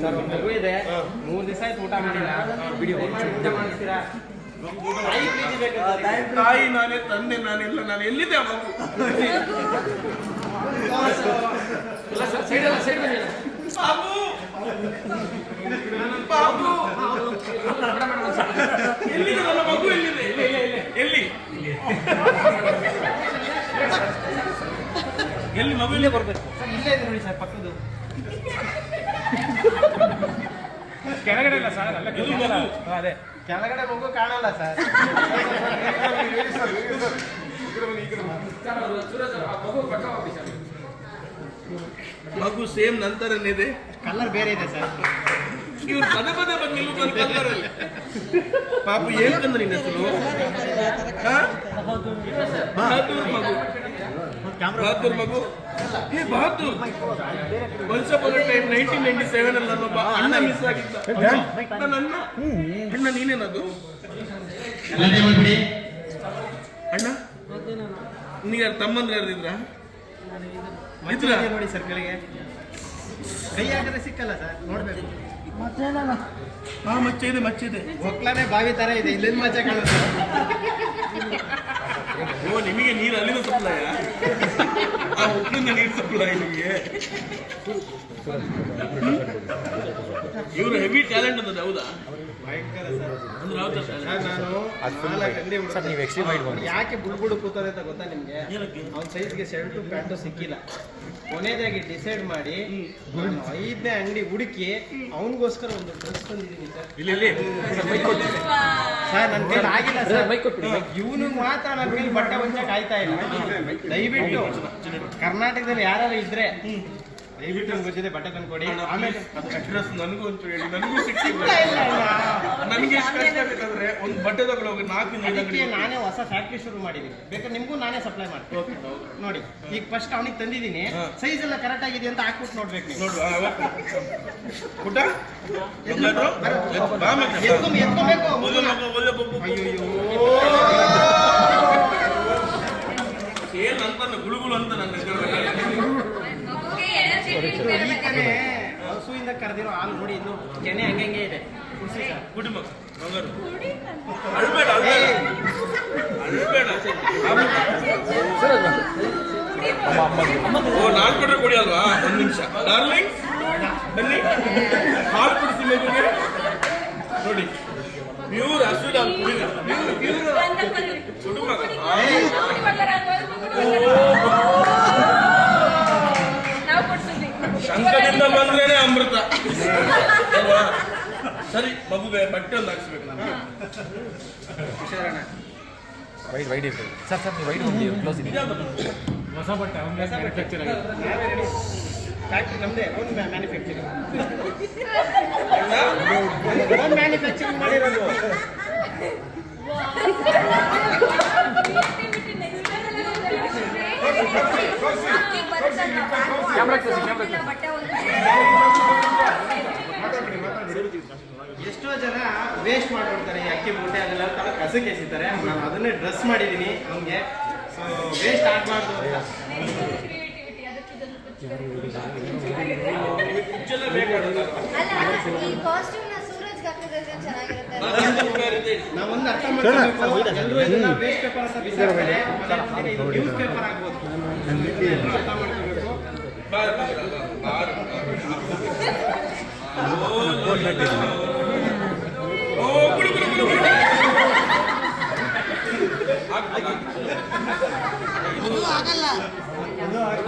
Sir ಒಂದು ಮಗು ಇದೆ. ಮೂರು ದಿವಸ ಆಯ್ತು ಊಟ ಮಾಡಿಲ್ಲ. ಬಿಡಿ ಊಟ ಮಾಡಿಸ್ತೀರಾ? ತಾಯಿ ನಾನೇ ತಂದೆ ನಾನೆಲ್ಲ ನಾನು. ಎಲ್ಲಿದ್ದೆ ಮಗು? ಬಾಬು! ಬಾಬು! ಎಲ್ಲಿದೆ ನನ್ನ ಮಗು? ಎಲ್ಲಿದೆ? ಎಲ್ಲಿ ಎಲ್ಲಿ ಮಗು? ಇಲ್ಲೇ ಬರ್ಬೇಕು ಸರ್ ಇಲ್ಲೇ ಇದೆ ನೋಡಿ ಸರ್ ಪಕ್ಕದ್ದು. ಕೆಳಗಡೆ ಇಲ್ಲ ಸರ್ ಅಲ್ಲ ಅದೇ. ಕೆಳಗಡೆ ಮಗು ಕಾಣಲ್ಲ ಸರ್. ಮಗು ಸೇಮ್ ನಂತರ ಇದೆ ಕಲರ್ ಬೇರೆ ಇದೆ ಸರ್. ಇವ್ರು ಪದೇ ಪದೇ ಬಂದು ನಿಲ್ಲುತ್ತಾನೆ ಕಲ್ಲರಲ್ಲಿ ಪಾಪು ಏನಂತ ನಿನ್ನ ಹೆಸರು? ಹಾ? ಬಹದ್ದೂರ್ ಮಗು. ಬಹದ್ದೂರ್ ಮಗು? ಏ Bahadur? Upon time nineteen ninety seven ಅಲ್ಲಿ ನನ್ನೊಬ್ಬ ಅಣ್ಣ ಮಿಸ್ ಆಗಿದ್ದ. ನನ್ನ ಅಣ್ಣ? ಅಣ್ಣ ನೀನೇನದು? ಅಣ್ಣ? ನಿನಗೆ ತಮ್ಮಂದ್ರೆ ಯಾರಿದ್ರ ಮಚ್ಚ ಇದೆ ನೋಡಿ ಸರ್ ಕೆಳಗೆ. ಕೈ ಹಾಕಿದ್ರೆ ಸಿಕ್ಕಲ್ಲ ಸರ್ ನೋಡ್ಬೇಕು. ಹಾ ಮಚ್ಚ ಇದೆ ಮಚ್ಚ ಇದೆ ಒಕ್ಲಾನೆ ಬಾವಿ ತರ ಇದೆ ಇಲ್ಲಿಂದ ಮಚ್ಚೆ ಕಾಣುತ್ತೆ? ಓ ನಿಮಗೆ ನೀರು ಅಲ್ಲಿಂದ ಸಪ್ಲೈ ಆ ಉಪ್ಪಿನಿಂದ ನೀರು ಸಪ್ಲೈ ನಿಮಗೆ? ಇವರು ಹೆವಿ ಟ್ಯಾಲೆಂಟ್ ಅನ್ನೋದು ಹೌದಾ? ಸರ್. ನೀವು ಬಂದ್ರಿ. ಯಾಕೆ ಬುಡ್ಬುಡು ಕೂತಾರೆ ಅಂತ ಗೊತ್ತಾ ನಿಮ್ಗೆ? ಅವ್ನ ಸೈಜ್ಗೆ ಶರ್ಟು ಪ್ಯಾಂಟು ಸಿಕ್ಕಿಲ್ಲ. ಕೊನೆಯದಾಗಿ ಡಿಸೈಡ್ ಮಾಡಿ ಐದನೇ ಅಂಗಡಿ ಹುಡುಕಿ ಅವನಿಗೋಸ್ಕರ ಒಂದು ಡ್ರೆಸ್ ತಂದಿದ್ದೀನಿ ಸರ್. ಇಲ್ಲಿ ಇಲ್ಲಿ. ಸರ್ ನನ್ನ ಕೈಲಿ ಆಗಿಲ್ಲ ಸರ್ ಇವನು ಮಾತ್ರ ನನ್ನ ಕೈಲಿ ಬಟ್ಟೆ ಹೊಂಚಕ್ ಆಯ್ತಾ ಇಲ್ಲ? ದಯವಿಟ್ಟು ಕರ್ನಾಟಕದಲ್ಲಿ ಯಾರು ಇದ್ರೆ ದಯವಿಟ್ಟು ನನ್ನ ಜೊತೆ ಬಟ್ಟೆ ತಂದ್ಕೊಡಿ ಆಮೇಲೆ ಅಡ್ರೆಸ್ ನನಗೂ ಅಂತ ಹೇಳಿ ನನಗೂ ಸಿಕ್ಕಿಲ್ಲ ನನಗೆ ಬೇಕಾದ್ರೆ ಒಂದು ಬಟ್ಟೆ ತಗೊಳ್ಳೋಗಿ ನಾಲ್ಕು ಅದಕ್ಕೆ ನಾನೇ ಹೊಸ ಫ್ಯಾಕ್ಟ್ರಿ ಶುರು ಮಾಡಿದ್ದೀನಿ. ಬೇಕಾದ್ರೆ ನಿಮಗೂ ನಾನೇ ಸಪ್ಲೈ ಮಾಡ್ತೀನಿ. ನೋಡಿ ಈಗ ಫಸ್ಟ್ ಅವನಿಗೆ ತಂದಿದ್ದೀನಿ. ಸೈಜ್ ಎಲ್ಲ ಕರೆಕ್ಟ್ ಆಗಿದೆ ಅಂತ ಹಾಕ್ಬಿಟ್ಟು ನೋಡ್ಬೇಕು ನೀವು. ಪುಟ್ಟ. ಎತ್ಕೊಂಡ್ ಎತ್ಕೊಬೇಕು ಒಲ್ಲೆ ಬೊಬ್ಬು. ಏನ್ ಅಂತಾನೆ ಗುಳುಗುಳು ಅಂತ ನನ್ನ ಈ ಕಡೆ ಹಸುವಿಂದ ಕರೆದಿರೋ ಹಾಲು ನೋಡಿ ಇನ್ನು ಕೆನೆ ಹಂಗಂಗೆ ಹಂಗೆ ಇದೆ. ಕುಡ್ಸಿ ಸರ್. ಮಗ ಮಗರು ಅಳ್ಬೇಡ ಅಳ್ಬೇಡ. ಅಳ್ಬೇಡ. ಓ ನಾನ್ ಕೊಟ್ರೆ ಕೊಡಿ ಅಲ್ವಾ? ಒಂದು ನಿಮಿಷ. ಡಾರ್ಲಿಂಗ್ ಬನ್ನಿ. ಹಾಲು ಕುಡಿಸಿ ಮಗುಗೆ ನೋಡಿ. ಪ್ಯೂರ್ ಹಸುವಿನ ಹಾಲು ಪ್ಯೂರ್ ಸುಡು ಮಗ ನಾವು ಶಂಕದಿಂದ ಬಂದ್ರೇನೆ ಅಮೃತ. ಅಲ್ವಾ ಸರಿ ಮಗುಗೆ ಬಟ್ಟೆ ಒಂದು ಹಾಕ್ಸ್ಬೇಕು ನಾನು. ಹುಷಾರಣ್ಣ ವೈಟ್ ವೈಟ್ ಇದೆ ಸರ್ ಸರ್ ನೀವು ವೈಟ್ ಒಂದು ಕ್ಲೋಸ್ ಇದೆ ಬಂದು ಹೊಸ ಬಟ್ಟೆ ಅವ್ನಿಗೆ ಮ್ಯಾನುಫ್ಯಾಕ್ಚರ್ ಆಗಿದೆ. ಫ್ಯಾಕ್ಟ್ರಿ ನಮ್ದೇ ಓನ್ ಮ್ಯಾನುಫ್ಯಾಕ್ಚರಿಂಗ್ ಓನ್ ಮ್ಯಾನುಫ್ಯಾಕ್ಚರಿಂಗ್ ಮಾಡಿರೋದು. ಎಷ್ಟೋ ಜನ ವೇಸ್ಟ್ ಮಾಡ್ಬಿಡ್ತಾರೆ ಈ ಅಕ್ಕಿ ಮೂಟೆ ಅದೆಲ್ಲ ಕಸಕ್ಕೆ ಎಸಿತಾರೆ. ನಾನು ಅದನ್ನೇ ಡ್ರೆಸ್ ಮಾಡಿದ್ದೀನಿ ಹಂಗೆ ಸೊ ವೇಸ್ಟ್ ಆಗಬಾರ್ದು ಅಂತ. ನಾವೊಂದು ಅರ್ಥ ಅಂತ ಇದು ನ್ಯೂಸ್ ಪೇಪರ್ ಆಗ್ಬೋದು.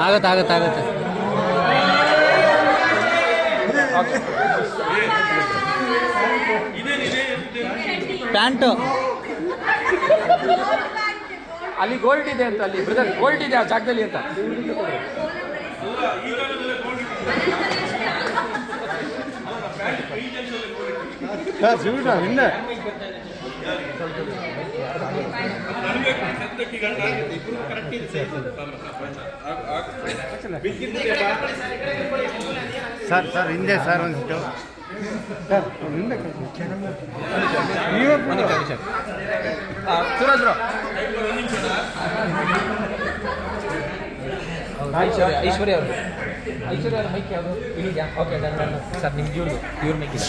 ಆಗತ್ತೆ ಆಗತ್ತೆ ಆಗತ್ತೆ. ಪ್ಯಾಂಟು. ಅಲ್ಲಿ ಗೋಲ್ಡ್ ಇದೆ ಅಂತ ಅಲ್ಲಿ ಬ್ರದರ್ ಗೋಲ್ಡ್ ಇದೆ ಆ ಜಾಗದಲ್ಲಿ ಅಂತ. ಸರ್ ಸರ್, ಹಿಂದೆ ಸರ್ ಒಂದಿಷ್ಟು ಸೂರಜ್ ಬ್ರೋ ಒಂದ್ ನಿಮಿಷ ಐಶ್ವರ್ಯ ಐಶ್ವರ್ಯ ಅವರು ಐಶ್ವರ್ಯ ಮೈಕ್ ಯಾವುದು ಓಕೆ ಸರ್ ನಿಮ್ಗೆ ಇವ್ರು ಇವ್ರ ಮೈಕ್ ಇಲ್ಲ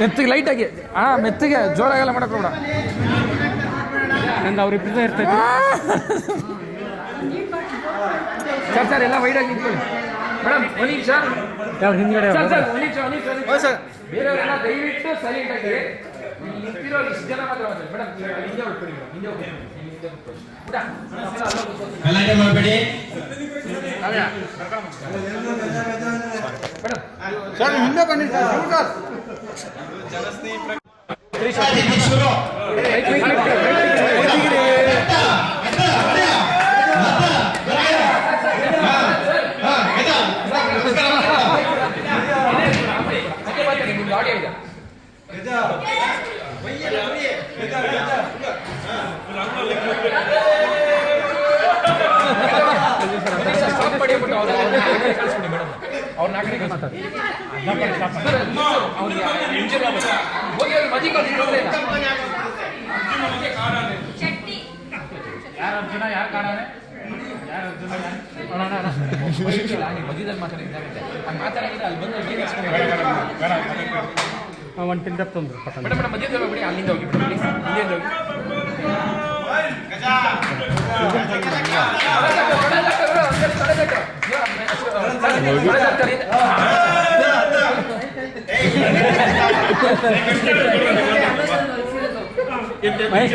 ಮೆತ್ತಿಗೆ ಲೈಟಾಗಿ ಹಾ ಮೆತ್ತಿಗೆ ಜೋರಾಗೆಲ್ಲ ಮಾಡಕ್ ಬಿಡ ನಂದು ಅವ್ರಿಬ್ರದ್ದು ಇರ್ತೈತಿ. ಸರ್ ಸರ್ ಎಲ್ಲ ವೈಡಾಗಿ ನಿಂತ್ಕೊಳ್ಳಿ. ಮೇಡಮ್ ಒಂದು ನಿಮಿಷ. ಯಾರು ಹಿಂದ್ಗಡೆ ಸರ್ ಸರ್ ಒಂದು ನಿಮಿಷ ಒಂದು ನಿಮಿಷ ಒಂದು ನಿಮಿಷ. ಬೇರೆಯವರೆಲ್ಲ ದಯವಿಟ್ಟು ಸೈಲೆಂಟ್ ಆಗಿರಿ ಇಲ್ಲಿ ನಿಂತಿರೋ ಇಷ್ಟು ಜನ ಮಾತ್ರ ಮೇಡಮ್ ಹಿಂದೆ ಹೋಗ್ಬಿಡಿ ಹಿಂದೆ ಹೋಗ್ಬಿಡಿ ಮಾಡಬೇಡಿ. ಸರ್ ಹಿಂದೆ ಬನ್ನಿ ಸರ್ ಜನಸ್ನೇಹಿ ಸರ್ ಶುರು ಯಾರು ಅರ್ಜುನ ಯಾರು ಅಣ್ಣ ಮಧ್ಯದಲ್ಲಿ ಮಾತಾಡಿದ್ದಾರೆ ಮಾತಾಡಿದ್ರೆ ಅಲ್ಲಿ ಬಂದು ಒಂದು ಟಿಂಡಪ್ ತಂದ್ರು ಮೇಡಮ್ ಮಧ್ಯದಲ್ಲಿ ಅಲ್ಲಿಂದ ಹೋಗಿ ಇಲ್ಲಿಂದ ಹೋಗಿ ಮಹೇಶ್ ಮಹೇಶ್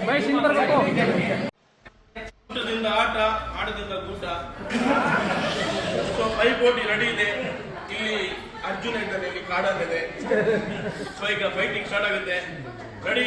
ಮಹೇಶ್ ಆಟ ಆಟದಿಂದ ಊಟ ಸೊ ಪೈಪೋಟಿ ರೆಡಿ ಇದೆ ಇಲ್ಲಿ ಅರ್ಜುನ ಇದ್ದಾನೆ ಇಲ್ಲಿ ಕಾಡಲ್ಲಿದೆ ಸೊ ಈಗ ಫೈಟಿಂಗ್ ಸ್ಟಾರ್ಟ್ ಆಗುತ್ತೆ ರೆಡಿ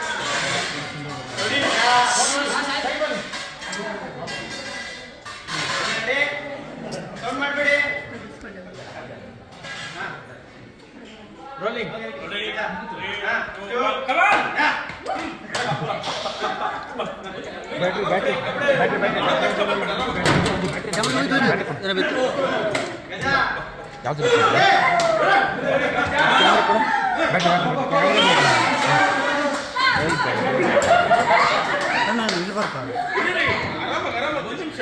ಇಲ್ಲಿ ಬರ್ತಾರೆ ಇರಿ ಆರಾಮ ಆರಾಮ ಒಂದು ನಿಮಿಷ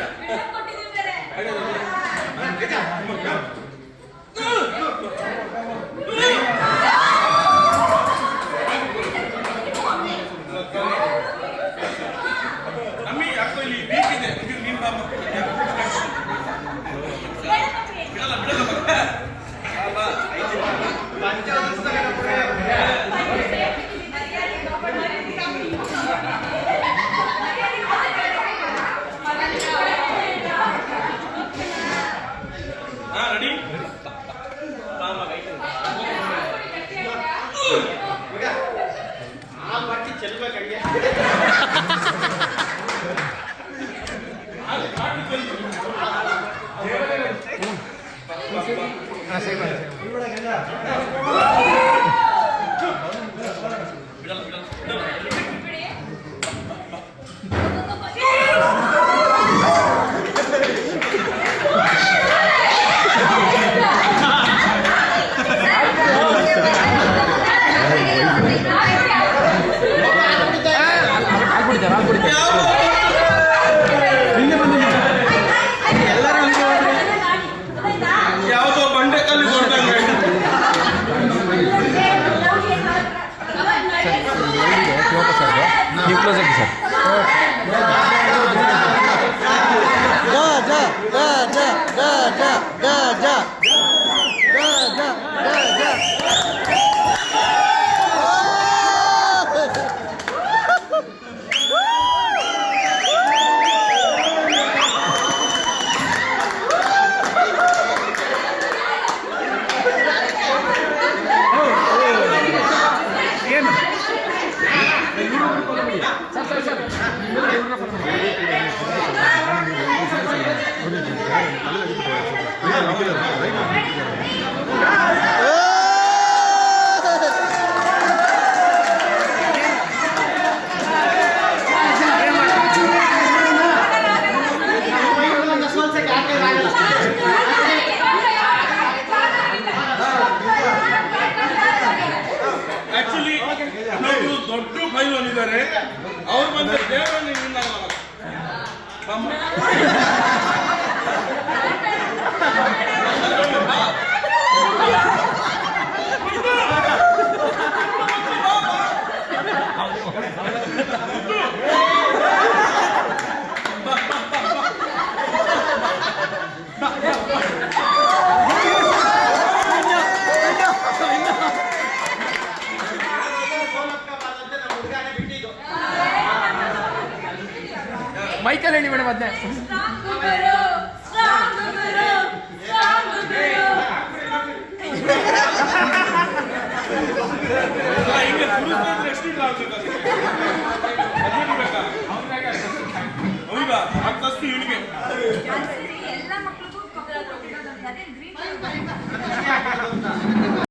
ಅಮ್ಮಿ ಯಾಕೋ ಇಲ್ಲಿ ವೀಕ್ ಇದೆ ಇದು ನೀನ್ ಬಾ ಆ ಬಟ್ಟಿ ಚೆಲ್ಬೇಕಂಗೆ ಹಾಂ ಸರಿ ಮಾಡಿ ಕ್ಲೋಸ್ ಆಗಿ ಸರ್ ಮೈಕಲ್ ಹೇಳಿ ಮೇಡಮ್ ಅದನ್ನೇ ಎಲ್ಲ ಮಕ್ಕಳಿಗೂ ಕಬ್ಬರ ಗ್ರೀನ್